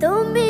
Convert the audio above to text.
তুমি